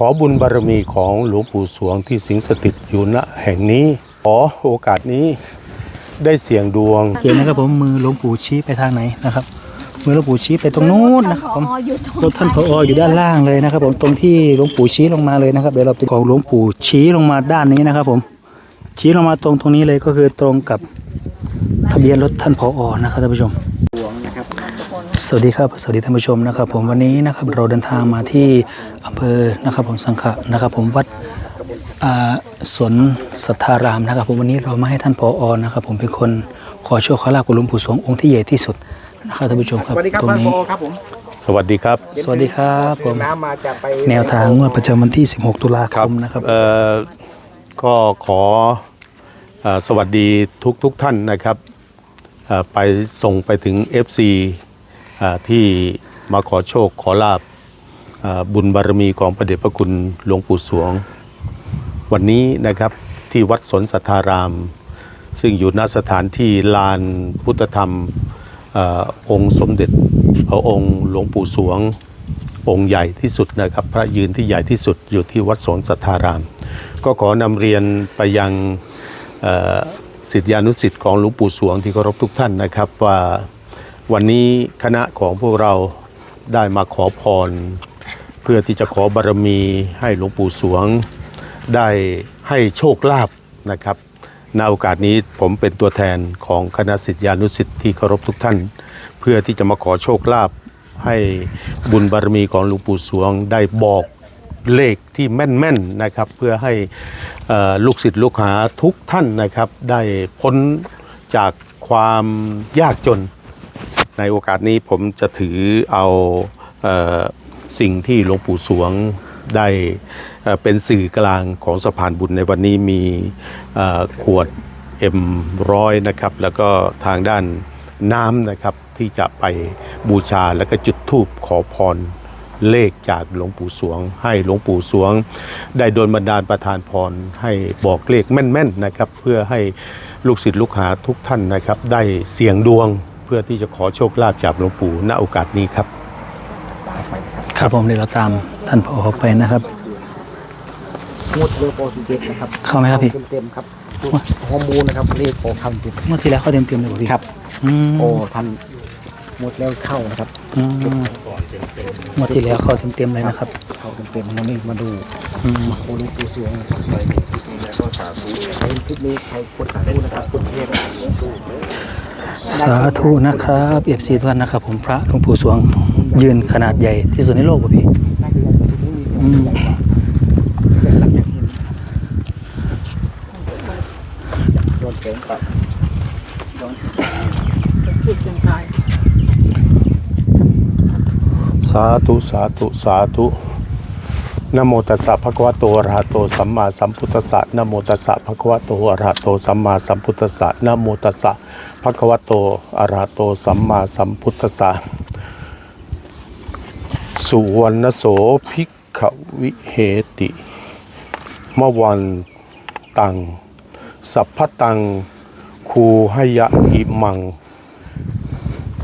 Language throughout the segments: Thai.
ขอบุญบารมีของหลวงปู่สวงที่สิงสถิตอยู่ณแห่งนี้ ขอโอกาสนี้ได้เสี่ยงดวง เขียนนะครับผมมือหลวงปู่ชี้ไปทางไหนนะครับ มือหลวงปู่ชี้ไปตรงนู้นนะครับผมอยู่ตรงรถท่านผออยู่ด้านล่างเลยนะครับ ผมตรงที่หลวงปู่ชี้ลงมาเลยนะครับเดี๋ยวเราไปของหลวงปู่ชี้ลงมาด้านนี้นะครับ ผม ชี้ลงมาตรงตรงนี้เลยก็คือตรงกับทะเบียนรถท่านผอนะครับท่านผู้ชม สวัสดีครับสวัสดีท่านผู้ชมนะครับ ผมวันนี้นะครับเราเดินทางมาที่อำเภอนะครับ ผมสังขะนะครับ ผมวัดอ่าสวนสัทธารามนะครับ ผมวันนี้เรามาให้ท่านผอนะครับ ผมเป็นคนขอโชคขอลาภกับหลวงปู่สวงองค์ที่ใหญ่ที่สุดนะครับท่านผู้ชมคสรับวัสดีครับตรงท่านนี้ผอครับผมสวัสดีครับ สวัสดีครับผมน้ำมาจะไปแนวทางงวดประจำวันที่ 16 ตุลาคมนะครับเอ่อก็ขอเอ่อสวัสดีทุกทุกท่านนะครับเอ่อไปส่งไปถึง FC เอ่อ ที่มาขอโชคขอลาบบุญบารมีของพระเดชพระคุณหลวงปู่สวง วันนี้นะครับที่วัดสนสัทธาราม ซึ่งอยู่ณสถานที่ลานพุทธธรรมอองค์สมเด็จพระองค์หลวงปู่สวง องค์ใหญ่ที่สุดนะครับ พระยืนที่ใหญ่ที่สุดอยู่ที่วัดสนสัทธาราม ก็ขอนำเรียนไปยังเอ่อศิานุศิษย์ของหลวงปู่สวงที่เคารพทุกท่านนะครับว่า วันนี้คณะของพวกเราได้มาขอพร เพื่อที่จะขอบารมีให้หลวงปู่สวง ได้ให้โชคลาภนะครับในโอกาสนี้ผมเป็นตัวแทนของคณะศิษยานุศิษย์ที่เคารพทุกท่าน เพื่อที่จะมาขอโชคลาภให้บุญบารมีของหลวงปู่สวงได้บอกเลขที่แม่นๆนะครับ เพื่อให้ลูกศิษย์ลูกหาทุกท่านนะครับ ได้พ้นจากความยากจน ในโอกาสนี้ผมจะถือเอาเออสิ่งที่หลวงปู่สวงได้เอ่อเป็นสื่อกลางของสะพานบุญในวันนี้มีเอ่อขวด M100 นะครับ แล้วก็ทางด้านน้ำนะครับที่จะไปบูชาแล้วก็จุดธูปขอพรเลขจากหลวงปู่สวง ให้หลวงปู่สวง ได้โดนบันดาลประทานพรให้บอกเลขแม่นๆนะครับ เพื่อให้ลูกศิษย์ลูกหาทุกท่านนะครับ ได้เสี่ยงดวง เพื่อที่จะขอโชคลาภจากหลวงปู่ณโอกาสนี้ครับ ครับผมเดี๋ยวเราตามท่านผอไปนะครับงวดเรือโปรตุเกสนะครับเข้าไหมครับพี่เต็มๆครับฮอร์โมนนะครับเลขโปรคำเต็มเมื่อที่แล้วเขาเต็มเต็มๆเลยป่ะพี่ครับอืมโอ้ท่านหมดแล้วเข้านะครับอืมเมื่อที่แล้วเขาเต็มเต็มๆเลยนะครับเข้าเต็มๆวันนี้มาดูอืมโอ้หลวงปู่สวงนะครับใครเห็นคลิปนี้แล้วก็สาธุใครเห็นคลิปนี้ใครกดสาธุนะครับกดแชร์นะครับ สาธุนะครับเอฟซีทุกท่านนะครับ ผมพระหลวงปู่สวงยืนขนาดใหญ่ที่สุดในโลกป่ะพี่น่าจะยังไม่มีคนใหญ่กว่าแต่สลักจากหินย้อนแสงกับสาธุ สาธุ สาธุ นะโมตัสสะภะคะวะโตอะระหะโตสัมมาสัมพุทธัสสะนะโมตัสสะภะคะวะโตอะระหะโตสัมมาสัมพุทธัสสะนะโมตัสสะภะคะวะโตอะระหะโตสัมมาสัมพุทธัสสะสุวรรณโสภิกขวิเหติมวันตัง สัพพตัง คูหยะอิมัง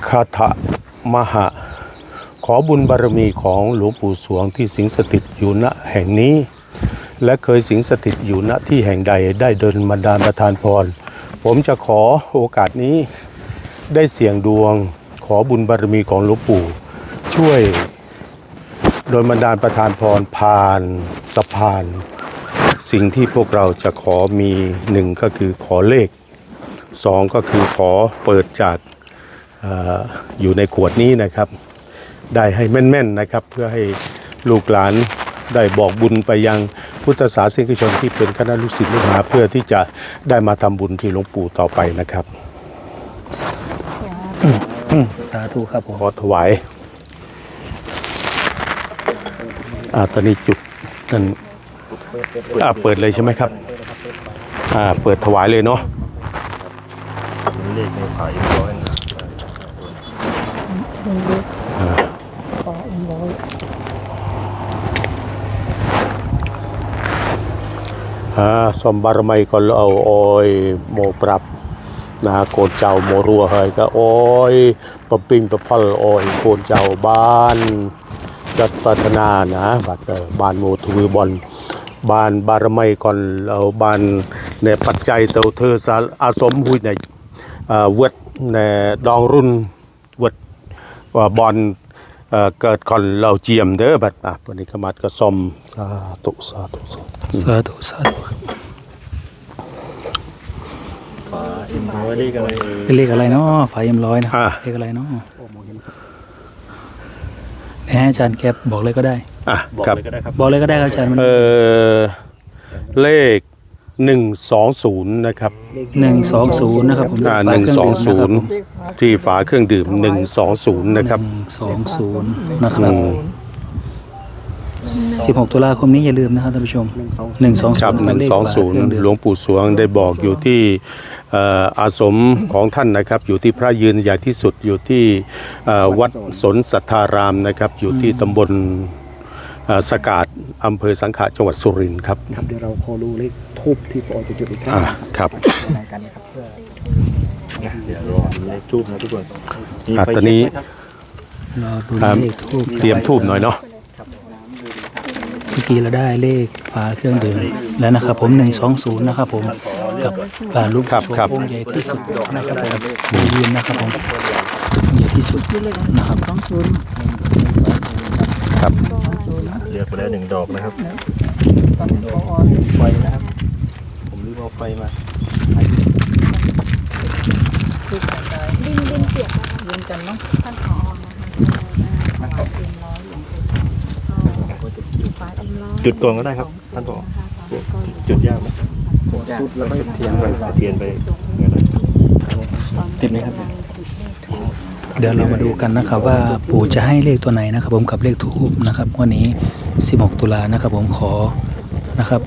คาถะมหะ ขอบุญบารมีของหลวงปู่สวงที่สิงสถิตอยู่ณแห่งนี้ และเคยสิงสถิตอยู่ณที่แห่งใดได้เดินบันดาลประทานพร ผมจะขอโอกาสนี้ได้เสี่ยงดวง ขอบุญบารมีของหลวงปู่ ช่วยโดยบันดาลประทานพรผ่านสะพาน สิ่งที่พวกเราจะขอมีหนึ่งก็คือขอเลขสองก็คือขอเปิดจากอออยู่ในขวดนี้นะครับ ได้ให้แม่นๆนะครับ เพื่อให้ลูกหลานได้บอกบุญไปยังพุทธศาสนิกชนที่เป็นคณะลูกศิษย์ลูกหาเพื่อที่จะได้มาทำบุญที่หลวงปู่ต่อไปนะครับ สาธุครับผมขอถวายอ่าตอนนี้จุดนั่นอ่าเปิดเลยใช่ไหมครับอ่าเปิดถวายเลยเนาะอ่าสมบารมีก็เอาโอยโมปรับนะโกนเจ้าโมรัวเฮยก็โอยปะปิงปะพอลโอยโกนเจ้าบ้านจัดปรารถนานะบัดเอ่อบานโมทวีบอลบ้านบารมัยก่อนเราบ้านในปัจจัยเตาเธอสาอาสมหุยในเอ่อเวดในดองรุ่นเวดบอล เอ่อเกิดก่อนเราเจียมเด้อบัดอะวันนี้ก็มัดก็สมสาธุสาธุสาธุสาธุสาธุครับวันนี้กันเลยเป็นเลขอะไรเนาะฝาเอ็มร้อยนะอะเลขอะไรเนาะให้อาจารย์แคปบอกเลยก็ได้อะบอกครับเลยก็ได้ครับบอกเลยก็ได้ครับอาจารย์มันเอ่อเลข หนึ่งสองศูนย์นะครับ หนึ่งสองศูนย์นะครับผมอ่าฝาหนึ่งเครื่สองดื่มศูะครับนย์ผมที่ฝาเครื่องดื่มหนึ่งสองศูนย์นะครับ หนึ่งสองศูนย์นะคอืรับมสิบหกตุลาคมนี้อย่าลืมนะครับท่านผู้ชมหนึ่งสองคศูรับนย์หนึ่งเลขสองฝาศูนเคย์รื่องดื่มหลวงปู่สวงได้บอกอยู่ที่เอ่ออาสมของท่านนะครับ อยู่ที่พระยืนใหญ่ที่สุดอยู่ที่เอ่อวัดสนสัทธารามนะครับ อยู่ที่ตำบลเอ่อสกาด อำเภอสังขะจังหวัดสุรินทร์ครับครับเดี๋ยวเราขอดูเลขทูบที่ปอจะจุดอีกครั้งอ่าครับในกันนะครับเพื่อเดี๋ยวรอเลขทูบนะทุกคนมีอะไฟตอนนี้เช็คไหมครับรอดูครับเลขทูบเตรียมทูบหน่อยเนาะเมื่อกี้เราได้เลขฝาเครื่องดื่มแล้วนะครับผมหนึ่งสองศูนย์นะครับผมกับอ่าลูกครับโชว์ครับองค์ใหญ่ที่สุดนะครับผมยืนนะครับผมองค์ใหญ่ที่สุดนะครับครับเลื อกไปแล้วหนึ่งดอกนะครับไฟนะครับ ผมลืมเอาไฟมาดินดินเปียกนะคะดินกันเนาะท่านผอนะคะเอ็มร้อยหลวงปู่สวงฟ้าเอ็มร้อยจุดก่อนก็ได้ครับ ท่านผอจุดยากไหมจุดแล้วก็เทียนไปเทียนไปเนี่ยนะติดไหมครับ เดี๋ยวเรามาดูกันนะครับว่าปู่จะให้เลขตัวไหนนะครับ ผมกับเลขทูบนะครับวันนี้ 16 ตุลานะครับ ผมขอนะครับ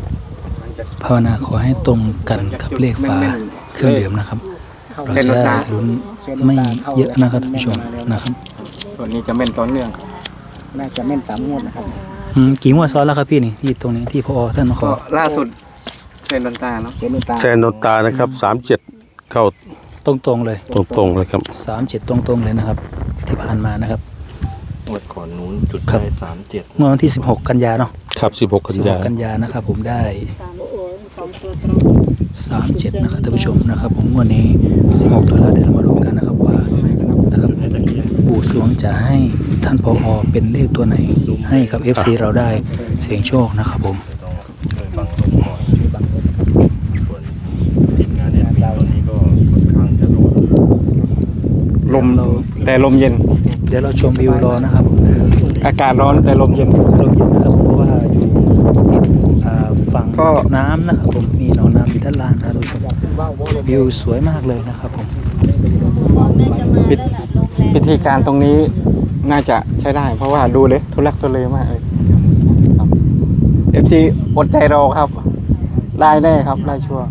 ภาวนาขอให้ตรงกันกับเลขฝาเครื่องดื่มนะครับเราจะได้ลุ้นไม่เยอะนะครับท่านผู้ชมนะครับตัวนี้จะแม่นต่อเนื่องน่าจะแม่นสามงวดนะครับอืมกี่งวดซ้อนแล้วครับพี่นี่ที่ตรงนี้ที่พอท่านมาขอก็ล่าสุดเซนดันตาเนาะเซนดันตาแซนโนตานะครับสามเจ็ดเข้า ตรงๆเลย ตรงๆเลยครับ37ตรงๆเลยนะครับ ที่ผ่านมานะครับงวดก่อนนู้นจุดครับ ได้สามเจ็ดเมื่อวันที่ 16 กันยาเนาะครับสิบหกกันยา16 กันยานะครับผมได้ สามโอ้ยสองตัวตรง37 นะครับท่านผู้ชมนะครับ ผมวันนี้ 16 ตุลาเดือนมาดูกันนะครับว่านะครับปู่สวงจะให้ท่านพอเป็นเลขตัวไหน ให้กับ FC เราได้เสียงโชคนะครับผม บังลมก่อนบังลมส่วนทีมงานเนี่ยมีตอนนี้ก็ค่อนข้างจะร้อน ลมแต่ลมเย็น เดี๋ยวเราชมวิวรอนะครับผมอากาศร้อนแต่ลมเย็น ลมเย็นนะครับผมเพราะว่าอยู่ติดอ่าฝั่งก็ น้ำนะครับผมมีหนองน้ำอยู่ด้านล่างนะครับทุกผู้ชมวิวสวยมากเลยนะครับผมมองได้จะมาแล้วล่ะลงแรงพิธีการตรงนี้น่าจะใช้ได้ เพราะว่าดูเลยทุลักทุเลมากเลยเอฟซีอดใจรอครับ ได้แน่ครับ ได้ชัวร์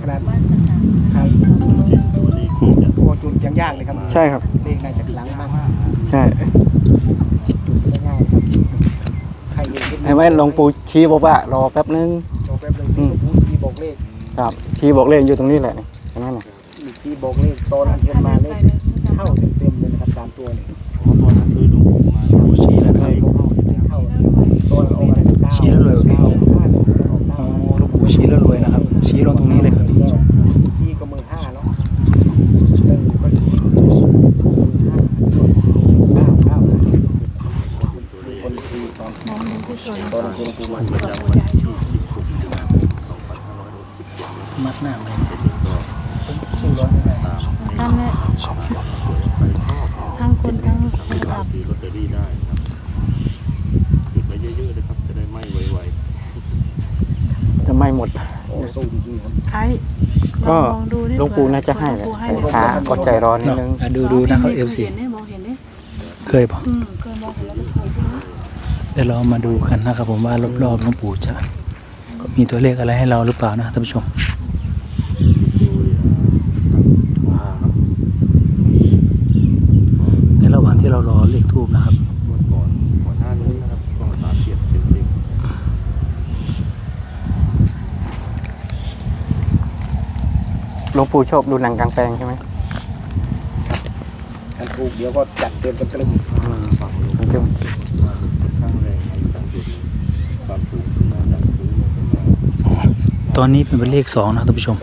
ขนาดากเลยครับใช่ครับเลขน่าจะหลังมากใช่ง่ายครับใครเรียนขึ้นเห็นไหมหลวงปู่ชี้บอกว่ารอแป๊บนึงโชว์แป๊บนึงที่พูดที่บอกเลขครับชี้บอกเลขอยู่ตรงนี้แหละนี่เห็นไหมน่ะที่บอกเลขตอนนั้นเชิญมาเลขเข้าเต็มๆเลยนะครับสามตัวนี่ตอนนั้นคือหลวงปู่มา ปู่ชี้แล้วนะครับ เข้าตัวออกอะไรเก้า ชี้แล้วเลยพี่ ห้าหนึ่งออก อ๋อหลูกปู่ชี้แล้วรวยนะครับ ชี้ลงตรงนี้เลยครับ ชี้ก็มือห้าเนาะหนึ่งก็ชี้มือห้าเก้าเก้าคนคือตอน มองดูผู้ชม ตอนคุณปู่มา มัดหน้าไหม ท่านเนี่ยทั้งคนทั้งคนสับ ซื้อลอตเตอรี่ได้ครับหยุดไว้เยอะๆเลยครับจะได้ไหม้ไว จะไม่หมด ๆโอ้สู้จริงๆครับ ไอ้ ก็ ลองมองดูดิ หลวงปู่ น่าจะให้แหละหลวงปู่ให้แต่ช้าอดใจรอนิดเนาะนึง อะดูดูนะครับเอฟซีเห็นไหมมองเห็นไหมเคยปะอืมเคยมองเห็นแล้วก็ถ่ายรูปเดี๋ยวเรามาดูกันนะครับผมว่ารอบๆหลวงปู่จะมีตัวเลขอะไรให้เราหรือเปล่านะท่านผู้ชม หลวงปู่ชอบดูหนังกลางแปลงใช่ไหมถ้าถูกเดี๋ยวก็จัดเตรียมฝั่ตึ้งแรงตุ้นลตอนนี้เป็นเลขสองนะท่านผู้ชม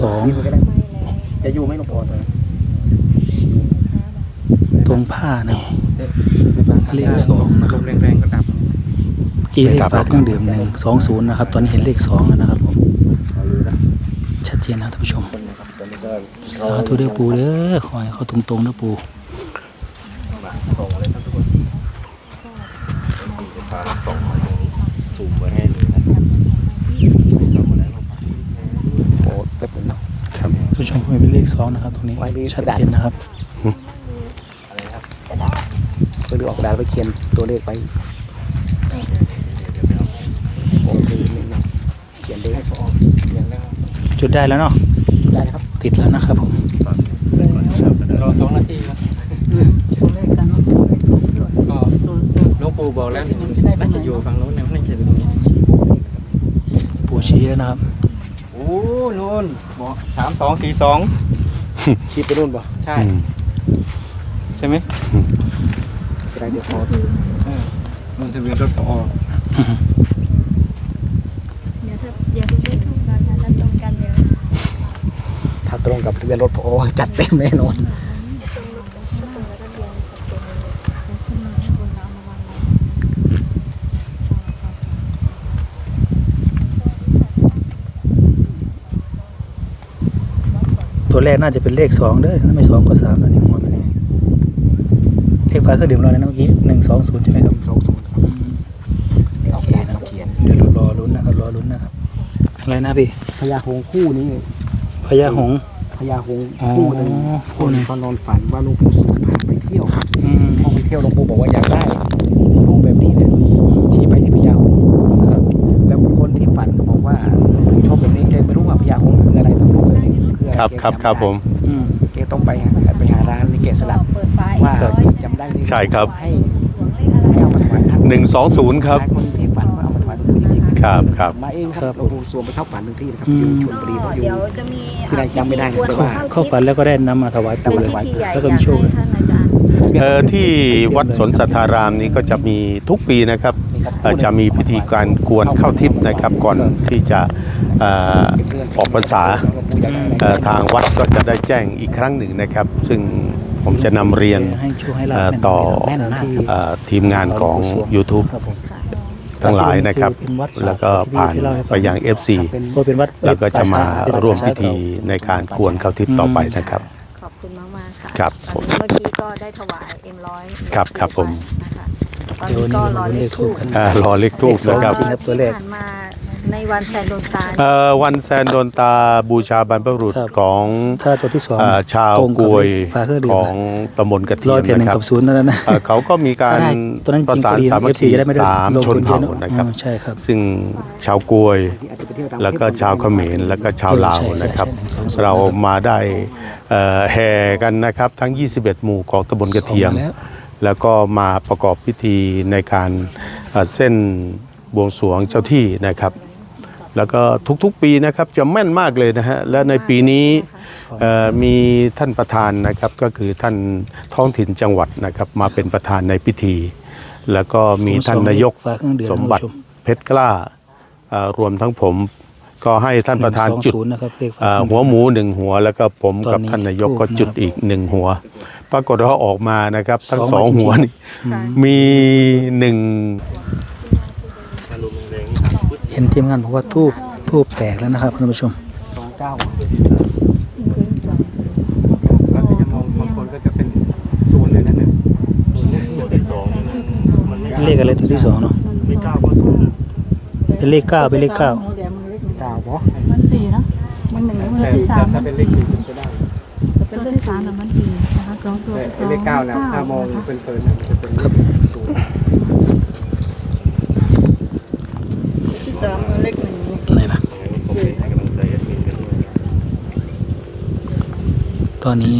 สองจะอยู่ไหม่หลวงพ่อตัวตรงผ้าเนี่ยเลขสองนะครับกี่อีเลขฝาเครื่องดื่มหนึ่งสองศูนย์นะครับ ตอนนี้เห็นเลขสองแล้วนะครับผม ดเจนนะครับท่านผู้ชมคนนะครับตอนนี้ก็สาธุเด้อปูเด้อขอให้เขาตรงๆเด้อปูส่งเลยครับทุกคนโอ้เต็มเนาะท่านผู้ชมเป็นเลขสองนะครับตรงนี้ไว้ดีชัดเจนนะครับเพื่อออกกระดาษไปเขียนตัวเลขไปโอ้คือนี่นะเขียนเลยให้พอเขียนแล้ว จุดได้แล้วเนาะได้นะครับติดแล้วนะครับผมรอสองนาทีครับตัวเลขกันเนาะตัวเลขสองตัวก็ตัวตัวหลวงปู่บอกแล้วนี่น่าจะอยู่ฝั่งโน้นนะไม่ใช่ตรงนี้ปูชี้แล้วนะครับโอ้นู่นบอกสามสองสี่สองคิดไปนู่นป่ะใช่อืมใช่ไหมจะได้เดี๋ยวพอเออมันทะเบียนรถพอ เดี๋ยวถ้าเดี๋ยวดูได้ถูกกันนะถ้าตรงกันเดี๋ยว ถ้าต รงกับทะเบียนรถพอจัดเต็มแน่นอนตัวแรกน่าจะเป็นเลขสองเด้อถ้าไม่สองก็สามแล้วนี่หัวมันนี่เลขฝาเครื่องดื่มเราเลยนะเมื่อกี้หนึ่งสองศูนย์ใช่ไหมครับสองศูนย์ครับอืมออกกระดาษเขียนเดี๋ยวเรารอลุ้นนะครับรอลุ้นนะครับอะไรนะพี่พญาหงส์คู่นี้พญาหงส์ พญาหงส์อ๋อคู่หนึ่งคู่หนึ่งตอนนอนฝันว่าหลวงปู่สวงพาไปเที่ยวอืมพอไปเที่ยวหลวงปู่บอกว่าอยากได้หงส์แบบนี้เนี่ยชี้ไปที่พญาหงส์ครับแล้วคนที่ฝันก็บอกว่าผมชอบแบบนี้แกไม่รู้ว่าพญาหงส์คืออะไรต้องรู้เลยคืออะไรครับแกครับจำครับได้ผม อืมแกต้องไปหาไปหาร้านนี่แกสลับเปิดไฟว่าร้อยจำได้นี่ใช่ครับ ให้สวงเลขอะไรให้เอามาถวายท่านหนึ่งสองศูนย์ครับชายคนที่ ครับครับ มาเองคครัรับบ หลวงปู่สวงไปเข้าฝันหนึ่งที่นะครับอืมอยู่ชลบุรีก็เขาอยู่เดี๋ยวจะมีที่ไหนจำไม่ได้นะพิธีแต่กวว่านเข้าฝันแล้วก็ได้นำมาถวายเป็นปู่เลยพิธีใหญ่แล้วก็อยามีกโชคให้ท่านอาจารย์ เอ่อที่วัดสนสัทธารามนี้ก็จะมีทุกปีนะครับเอ่อจะมีพิธีการกวนเข้าทิพย์นะครับก่อนที่จะเอ่อออกพรรษา เอ่อทางวัดก็จะได้แจ้งอีกครั้งหนึ่งนะครับ ซึ่งผมจะนำเรียนให้โชคให้ลาเอ่อภต่อแม่นมากครับ เอ่อทีมงานของ YouTube ครับผม ทั้งหลายนะครับเป็นวัดแล้วก็ผ่านไปยัง FC ก็เป็นวัดแล้วก็จะมาร่วมพิธีเในการกวนเข้าทิพย์ต่อไปนะครับ ขอบคุณมากมากๆค่ะครับตอนนี้เมื่อกี้ก็ได้ถวายเอ็มร้อยครับครับผมนะคะตอนเดี๋ยวนี้วันก็นี้รอเราเลเลขขทูทูบบกันอ่ารอเลขทูบนะครับจริงครับตัวเลขที่ผ่านมา ในวันแซนโดนตาเอ่อวันแซนโดนตาบูชาบรรพบุรุษครับ ของถ้าตัวที่สองเอ่อชาวตรงกบวยฝาเครื่องดื่มของตำบลกระเทีร้ยอยมเทียนหนึ่นะงครับกับศูนย์นั่นนะเอ่อเขาก็มีการได้ตัวนั้นประจริงสานพอดีสามัคเอฟซีคีจะได้ไม่ได้สามลงชนทุนเยเผ่าอะเนอะนะครับอืมใช่ครับ ซึ่งชาวกวย แล้วก็ชาวเขมรแล้วก็ชาวลาวใช่ใช่นะครับ ใช่หนึ่งสองสองเรามาได้เอ่อแห่กันนะครับ ทั้ง 21 หมู่ของตำบลกระเทียมสองแล้วแล้วก็มาประกอบพิธีในการเอ่อเส้นบวงสรวงเจ้าที่นะครับ แล้วก็ทุกๆปีนะครับจะแม่นมากเลยนะฮะและในปีนี้เอ่อมีท่านประธานนะครับก็คือท่านท้องถิ่นจังหวัดนะครับมาเป็นประธานในพิธี แล้วก็มีท่านนายกฝาเครื่องดื่มสมบัติท่านผู้ชเพชรกล้าเอ่อรวมทั้งผมก็ให้ท่านประธานจุด 120นะครับเลขฝาเอ่อเครื่องดื่หัวหมูหนึ่งหัวแล้วก็ผมตอนกับนี้ท่านนายกทูบก็จุดนะครับอีกหนึ่งหัว ปรากฏว่าออกมานะครับทั้งสสอองงมาจริงๆหัวนี่ใช่มีหนึ่งเห็นทีมงานบอกว่าทูบทูบแตกแล้วนะครับท่านผู้ชมสองเก้าแล้วที่จะมองบางคนก็จะเป็นศูนย์เลยนั่นน่ะเลขอะไรตัวที่สองเนาะเป็นเลขเก้าเป็นเลขเก้าหัวแดงมันเล็กเก้าเพราะมันสี่เนาะมันหนึ่งมันแต่ที่สามถ้ามันเป็นเลสี่ขสี่จะได้เป็นเลขสามแล้วมันสี่นะคะสองตัวแต่สองเลขเก้านะถ้ามองเป็นเฟิร์นจะเป็น ครับ ศูนย์ ที่สาม เลขหนึ่งไหนนะตอนนี้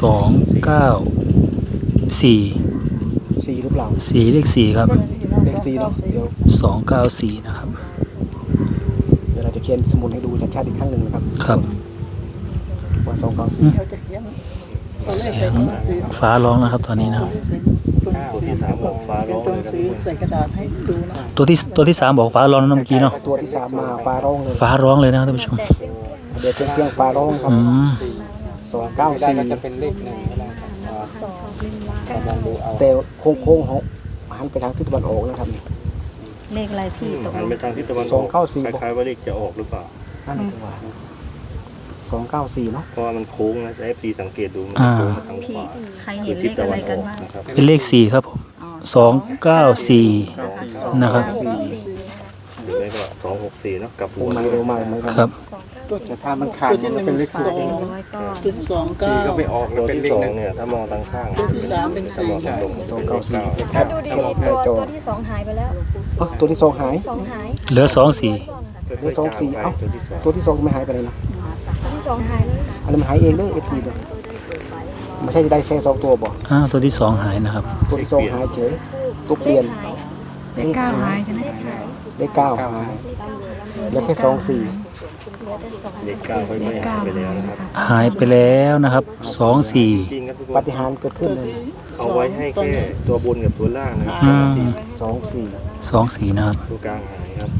สองเก้าสี่สี่หรือเปล่าสี่เลขสี่ครับเลขสี่เนาะเดี๋ยวสองเก้าสี่นะครับ เดี๋ยวเราจะเขียนสมุดให้ดูชัดๆอีกครั้งหนึ่งนะครับ ครับว่าสองเก้าสี่เขาจะเขียนตัวเลขเสียใส่งตรงนั้นสี่ฟ้าร้องนะครับตอนนี้นะครับ เตัวที่สามบอกฟ้าร้องเลยสีใส่กระดาษให้ดูนะตัวที่ตัวที่สามบอกฟ้าร้องนะเมื่อกี้เนาะตัวที่สามมาฟ้าร้องเลยฟ้าร้องเลยนะครับท่านผู้ชมเดี๋ยวเครื่องฟ้าร้องครับอืมสองเก้าได้สี่ก็จะเป็นเลขหนึ่งก็ได้ครับอ่ามองดูเอาแต่โค้งโค้งๆเขาหันไปทางทิศตะวันออกนะครับเลขอะไรพี่ตกหันไปทางทิศตะวันสองเข้าสี่คล้ายๆว่าเลขจะออกหรือเปล่านั่นคือว่า สองเก้าสี่เนาะเพราะว่ามันโค้งนะเอฟซีสังเกตดูมันอ่าโค้งมาทางขพี่วาใครเห็นเลขอะไรกันบ้างนะครับเป็นเลขสี่ครับผมสองเก้าสี่นะครับหรือไม่ก็สองหกสี่เนาะกลับหัวไม่เร็วมากไม่ครับแต่ถ้ามันขาดมันเป็นเลขศูนย์ร้อยก็จุดสองเก้าสี่ก็ไปออกตัวเป็นที่เลขสอหงนึ่งเนี่ยถ้ามองทางข้างตัวที่สามเป็นถ้ามองทางตรงสองเก้าสี่ถ้าดูดีๆตัวตัวที่สองหายไปแล้วเอ้าตัวที่สองหายสองหายเหลือสองสี่เลขสองสี่เอ้าตัวที่สองตัวที่สองไม่หายไปเลยนะตัวที่ส องหายแล้วอันนี้มันหายเองเลยเอฟซีเลยไม่ใช่จะได้แค่สองตัวบ่อ้าวตัวที่สองหายนะครับ ตัวที่สองหายเฉยตัวเปลี่ยนเลขเก้าหายใช่ไหมเลขเก้าหายแล้วแค่สองสี่เลขเก้าไปไม่หายไปแล้วนะครับหายไปแล้วนะครับสองสี่จริงครับทุกคปานฏิหารย์เกิดขึ้นเลยเอาไว้ให้แค่ตัวบนกับตัวล่างนะครับอืมสองสี่สองสี่นะครับตัวกลางหายครับ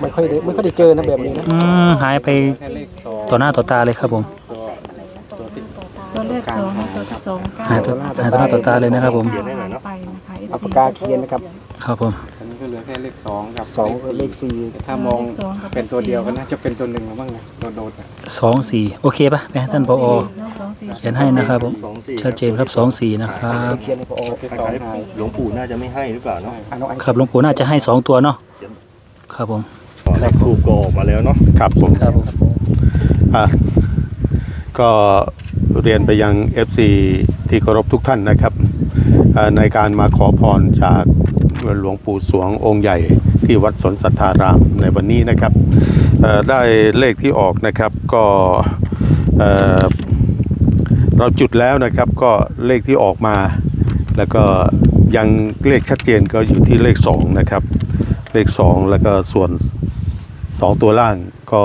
ไม่ค่อยได้ไม่ค่อยได้เจอนะแบบนี้นะอืมหายไปแค่เลขสองต่อหน้าต่อตาเลยครับผม ตัวเลขสองตัวที่สองเก้าหายต่อหายต่อหน้าต่อตาเลยนะครับผมเขียนให้หน่อยเนาะไปนะคะเอาปากกาเขียนนะครับครับผม อันนี้ก็เหลือแค่เลขสองกับสองเลขสี่แต่ถ้ามองเป็นตัวเดียวก็น่าจะเป็นตัวหนึ่งแล้วบ้างนะโดดๆอะสองสี่โอเคปะไปให้ท่านผอเขียนให้นะครับผมสองสี่ชัดเจนครับสองสี่นะครับเขียนให้พอที่คสองล้ายหายๆหลวงปู่น่าจะไม่ให้หรือเปล่าเนาะ อ่านน้องไอ้ครับหลวงปู่น่าจะให้สองตัวเนาะครับผม เลขทูบก็ออกมาแล้วเนาะครับผมครับผมอะก็เรียนไปยัง FC ที่เคารพทุกท่านนะครับอ่าในการมาขอพรจากหลวงปู่สวงองค์ใหญ่ที่วัดสนสัทธารามในวันนี้นะครับเอ่อได้เลขที่ออกนะครับก็เอ่อเราจุดแล้วนะครับก็เลขที่ออกมา แล้วก็ยังเลขชัดเจนก็อยู่ที่เลข2นะครับเลข 2 แล้วก็ส่วน 2 ตัวล่างก็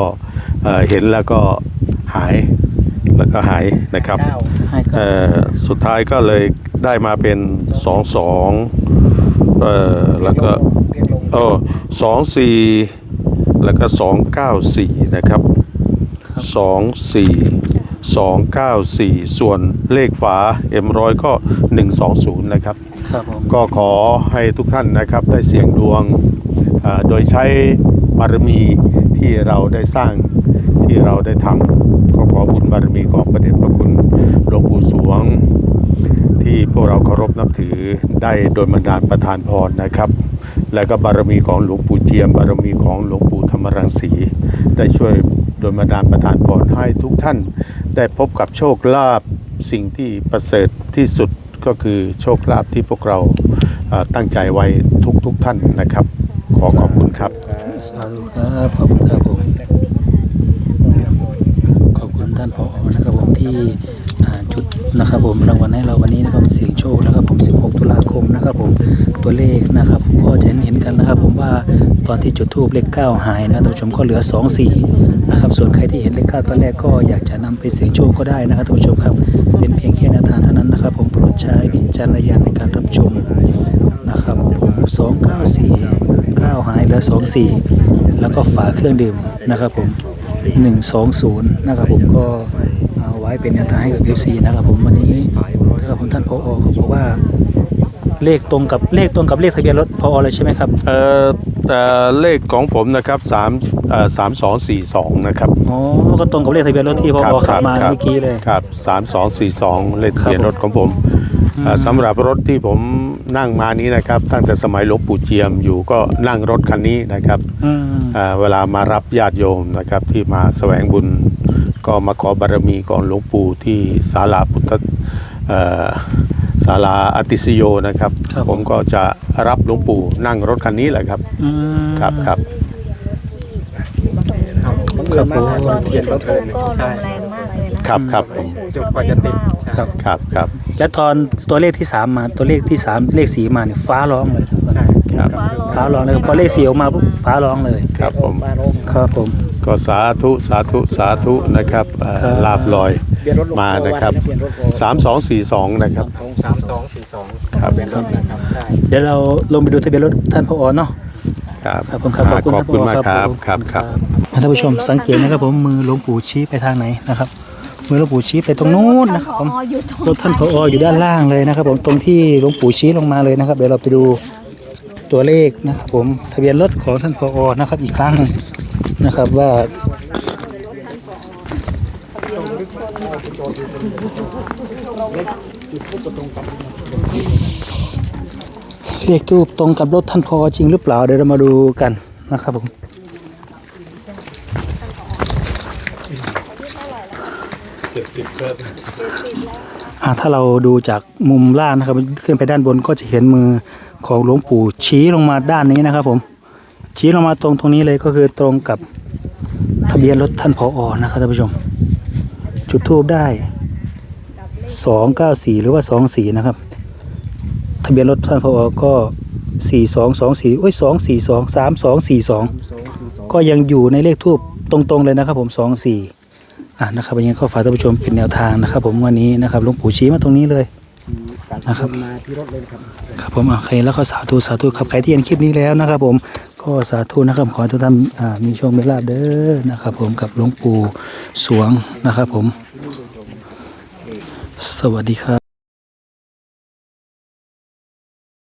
เอ่อเห็นแล้วก็หายแล้วก็หายนะครับให้ครัเอ่บอสุดท้ายก็เลยได้มาเป็น 2 2เอ่อแล้วก็เรียนลงเออสองสี่แล้วก็สองเก้าสี่นะครับสองสี่สองเก้าสี่ส่วนเลขฝาเอ็มร้อยก็หนึ่งสองศูนย์นะครับครับผมก็ขอให้ทุกท่านนะครับได้เสี่ยงดวงอ่าโดยใช้ บารมีที่เราได้สร้างที่เราได้ทำขอขอบุญบารมีของพระเดชพระคุณหลวงปู่สวง ที่พวกเราเคารพนับถือได้โดยบันดาลประทานพรนะครับ และก็บารมีของหลวงปู่เจียม บารมีของหลวงปู่ธรรมรังสีได้ช่วยโดยบันดาลประทานพรให้ทุกท่าน ได้พบกับโชคลาภสิ่งที่ประเสริฐที่สุดก็คือโชคลาภที่พวกเราตั้งใจไว้ทุกๆทท่านนะครับ ขอขอบคุณครับ สาธุครับขอบคุณครับผมขอบคุณท่านผอนะครับผมที่จุดนะครับผมรางวัลให้เราวันนี้นะครับเสียงโชคนะครับผม 16 ตุลาคมนะครับผมตัวเลขนะครับก็จะเห็นกันนะครับ ผมว่าตอนที่จุดทูบเลข 9 หายนะท่านผู้ชมก็เหลือ 2 4 นะครับ ส่วนใครที่เห็นเลข 9 ตอนแรกก็อยากจะนำไปเสียงโชคก็ได้นะครับท่านผู้ชมครับเป็นเพียงแค่แนวทางเท่านั้นนะครับ ผมโปรดใช้วิจารณญาณในการรับชมนะครับผม294 9 หายเหลือ 24 แล้วก็ฝาเครื่องดื่มนะครับผม 120 นะครับผมก็เอาไว้เป็นแนวทางให้กับ FC นะครับผมวันนี้นะครับผมท่านพอเขาบอกว่าเลขตรงกับเลขตรงกับเลขทะเบียนรถพอเลยใช่ไหมครับเอ่อแต่เลขของผมนะครับ3เอ่อ3242นะครับอ๋อก็ตรงกับเลขทะเบียนรถที่พอขับมาเมื่อกี้เลยครับ3242เลขทะเบียนรถของผมเอ่อ สำหรับรถที่ผมนั่งมานี้นะครับ ตั้งแต่สมัยหลวงปู่เจียมอยู่ก็นั่งรถคันนี้นะครับอืมเอ่อเวลามารับญาติโยมนะครับที่มาแสวงบุญ ก็มาขอบารมีก่อนหลวงปู่ที่ศาลาพุทธเอ่อศาลาอติสโยนะครับ ผมก็จะรับหลวงปู่นั่งรถคันนี้แหละครับอืมครับครับมันเหมือนมากตอนที่จุดทูบก็ลมแรงมากเลยนะ ครับครับผมหลวงปู่ชอบเล่นว่าวครับครับครับแล้วตอนตัวเลขที่3มาตัวเลขที่3เลขสีมาเนี่ยฟ้าร้องเลยครับฟ้าร้องฟ้าร้องเลยพอเลขสีออกมาปุ๊บฟ้าร้องเลย ครับผม ครับผมเก็สาธุสาธุสาธุนะครับเอ่อครับ ลาบลอยเบียนรถหลวงมาพ่อนะครับวัดเปลี่ยนรถโอสามสองสี่สองนะครับสองสามสองสี่สองครับ เป็นรถนะครับได้เดี๋ยวเราลงไปดูทะเบียนรถท่านพอเนาะ ครับครับผมครับอ่าขอบคุณมากครับผมครับครับ ท่านผู้ชมสังเกตนะครับผมมือหลวงปู่ชี้ไปทางไหนนะครับ มือหลวงปู่ชี้ไปตรงนู้นนะครับผมอยู่ตรงรถท่านพออยู่ด้านล่างเลยนะครับ ผมตรงที่หลวงปู่ชี้ลงมาเลยนะครับ เดี๋ยวเราไปดูตัวเลขนะครับ ผมทะเบียนรถของท่านพอนะครับ อีกครั้งหนึ่งนะครับว่าเลขทูปตรงกับรถท่านพอจริงหรือเปล่าเดี๋ยวเรามาดูกันนะครับผม อ่าถ้าเราดูจากมุมล่างนะครับ ขึ้นไปด้านบนก็จะเห็นมือของหลวงปู่ชี้ลงมาด้านนี้นะครับ ผม ชี้ลงมาตรงตรงนี้เลยก็คือตรงกับทะเบียนรถท่านผออนะครับท่านผู้ชม จุดทูบได้สองเก้าสี่หรือว่าสองสี่นะครับ ทะเบียนรถท่านผอก็สี่สองสองสี่โอ้ยสองสี่สองสามสองสี่สองก็ยังอยู่ในเลขทูบตรงๆเลยนะครับ ผมสองสี่ อะนะครับยังไงก็ฝากท่านผู้ชมเป็นแนวทางนะครับ ผมวันนี้นะครับหลวงปู่ชี้มาตรงนี้เลยนะครับมาที่รถเลยนะครับครับผมโอเคแล้วก็สาธุสาธุครับใครที่เห็นคลิปนี้แล้วนะครับ ผมก็สาธุนะครับขอให้ทุกท่านอ่ามีโชคมีลาภเด้อนะครับ ผมกับหลวงปู่สวงนะครับ ผม สวัสดีครับ